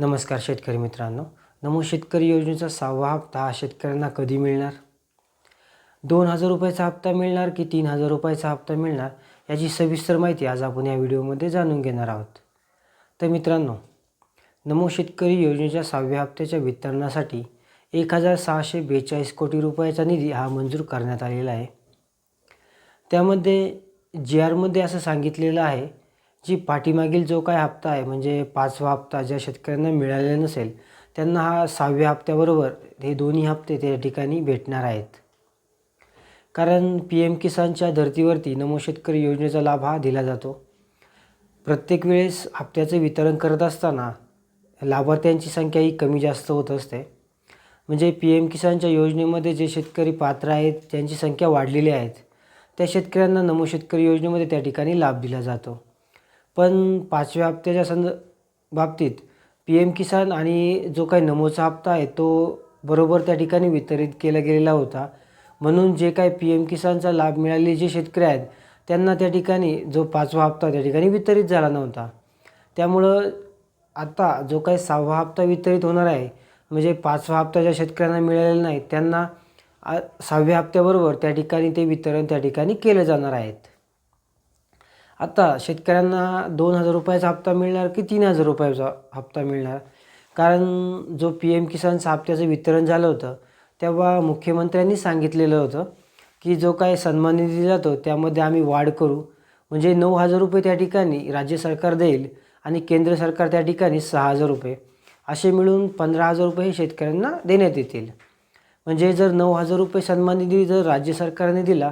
नमस्कार शेतकरी मित्रांनो. नमो शेतकरी योजनेचा सहावा हप्ता हा शेतकऱ्यांना कधी मिळणार? दोन हजार रुपयाचा हप्ता मिळणार की तीन हजार रुपयाचा हप्ता मिळणार याची सविस्तर माहिती आज आपण या व्हिडिओमध्ये जाणून घेणार आहोत. तर मित्रांनो नमो शेतकरी योजनेच्या सहाव्या हप्त्याच्या वितरणासाठी एक हजार सहाशे बेचाळीस कोटी रुपयाचा निधी हा मंजूर करण्यात आलेला आहे. त्यामध्ये जी आरमध्ये असं सांगितलेलं आहे जी पाठीमागील जो काय हप्ता आहे म्हणजे पाचवा हप्ता ज्या शेतकऱ्यांना मिळालेला नसेल त्यांना हा सहाव्या हप्त्याबरोबर हे दोन्ही हप्ते त्या ठिकाणी भेटणार आहेत. कारण पी एम किसानच्या धर्तीवरती नमो शेतकरी योजनेचा लाभ हा दिला जातो. प्रत्येक वेळेस हप्त्याचं वितरण करत असताना लाभार्थ्यांची संख्या ही कमी जास्त होत असते. म्हणजे पी एम किसानच्या योजनेमध्ये जे शेतकरी पात्र आहेत त्यांची संख्या वाढलेली आहेत त्या शेतकऱ्यांना नमो शेतकरी योजनेमध्ये त्या ठिकाणी लाभ दिला जातो. पण पाचव्या हप्त्याच्या संद बाबतीत पी एम किसान आणि जो काही नमोचा हप्ता आहे तो बरोबर त्या ठिकाणी वितरित केला गेलेला होता. म्हणून जे काय पी एम किसानचा लाभ मिळालेले जे शेतकरी आहेत त्यांना त्या ठिकाणी जो पाचवा हप्ता त्या ठिकाणी वितरित झाला नव्हता. त्यामुळं आता जो काही सहावा हप्ता वितरित होणार आहे म्हणजे पाचवा हप्ता ज्या शेतकऱ्यांना मिळालेला नाही त्यांना सहाव्या हप्त्याबरोबर त्या ठिकाणी ते वितरण त्या ठिकाणी केलं जाणार आहेत आता शेतकऱ्यांना दोन हजार रुपयाचा हप्ता मिळणार की तीन हजार रुपयाचा हप्ता मिळणार? कारण जो पी एम किसानचा हप्त्याचं वितरण झालं होतं तेव्हा मुख्यमंत्र्यांनी सांगितलेलं होतं की जो काय सन्मान निधी जातो त्यामध्ये आम्ही वाढ करू. म्हणजे नऊ हजार रुपये त्या ठिकाणी राज्य सरकार देईल आणि केंद्र सरकार त्या ठिकाणी सहा हजार रुपये. असे मिळून पंधरा हजार रुपये हे शेतकऱ्यांना देण्यात येतील. म्हणजे जर नऊ हजार रुपये सन्मान निधी जर राज्य सरकारने दिला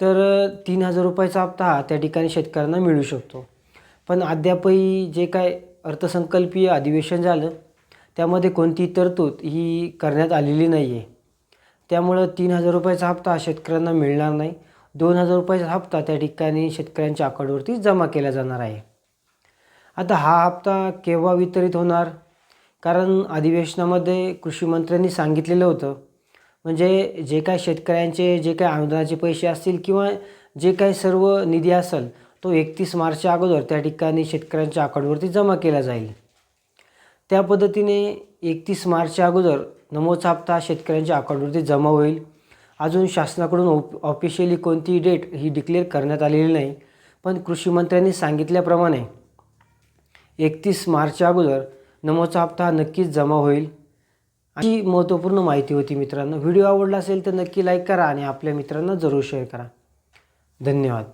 तर तीन हजार रुपयाचा हप्ता हा त्या ठिकाणी शेतकऱ्यांना मिळू शकतो. पण अद्यापही जे काय अर्थसंकल्पीय अधिवेशन झालं त्यामध्ये कोणती तरतूद ही करण्यात आलेली नाही आहे त्यामुळं तीन हजार रुपयाचा हप्ता हा शेतकऱ्यांना मिळणार नाही. दोन हजार रुपयाचा हप्ता त्या ठिकाणी शेतकऱ्यांच्या अकाउंटवरती जमा केला जाणार आहे. आता हा हप्ता केव्हा वितरित होणार? कारण अधिवेशनामध्ये कृषी मंत्र्यांनी सांगितलेलं होतं म्हणजे जे काय शेतकऱ्यांचे जे काय अनुदानाचे पैसे असतील किंवा जे काही सर्व निधी असेल तो एकतीस मार्चच्या अगोदर त्या ठिकाणी शेतकऱ्यांच्या अकाउंटवरती जमा केला जाईल. त्या पद्धतीने एकतीस मार्चच्या अगोदर नमोचा हप्ता हा शेतकऱ्यांच्या अकाउंटवरती जमा होईल. अजून शासनाकडून ऑफ ऑफिशियली कोणतीही डेट ही डिक्लेअर करण्यात आलेली नाही पण कृषी मंत्र्यांनी सांगितल्याप्रमाणे एकतीस मार्चच्या अगोदर नमोचा हप्ता हा नक्कीच जमा होईल. अशी महत्त्वपूर्ण माहिती होती मित्रांनो. व्हिडिओ आवडला असेल तर नक्की लाईक करा आणि आपल्या मित्रांना जरूर शेअर करा. धन्यवाद.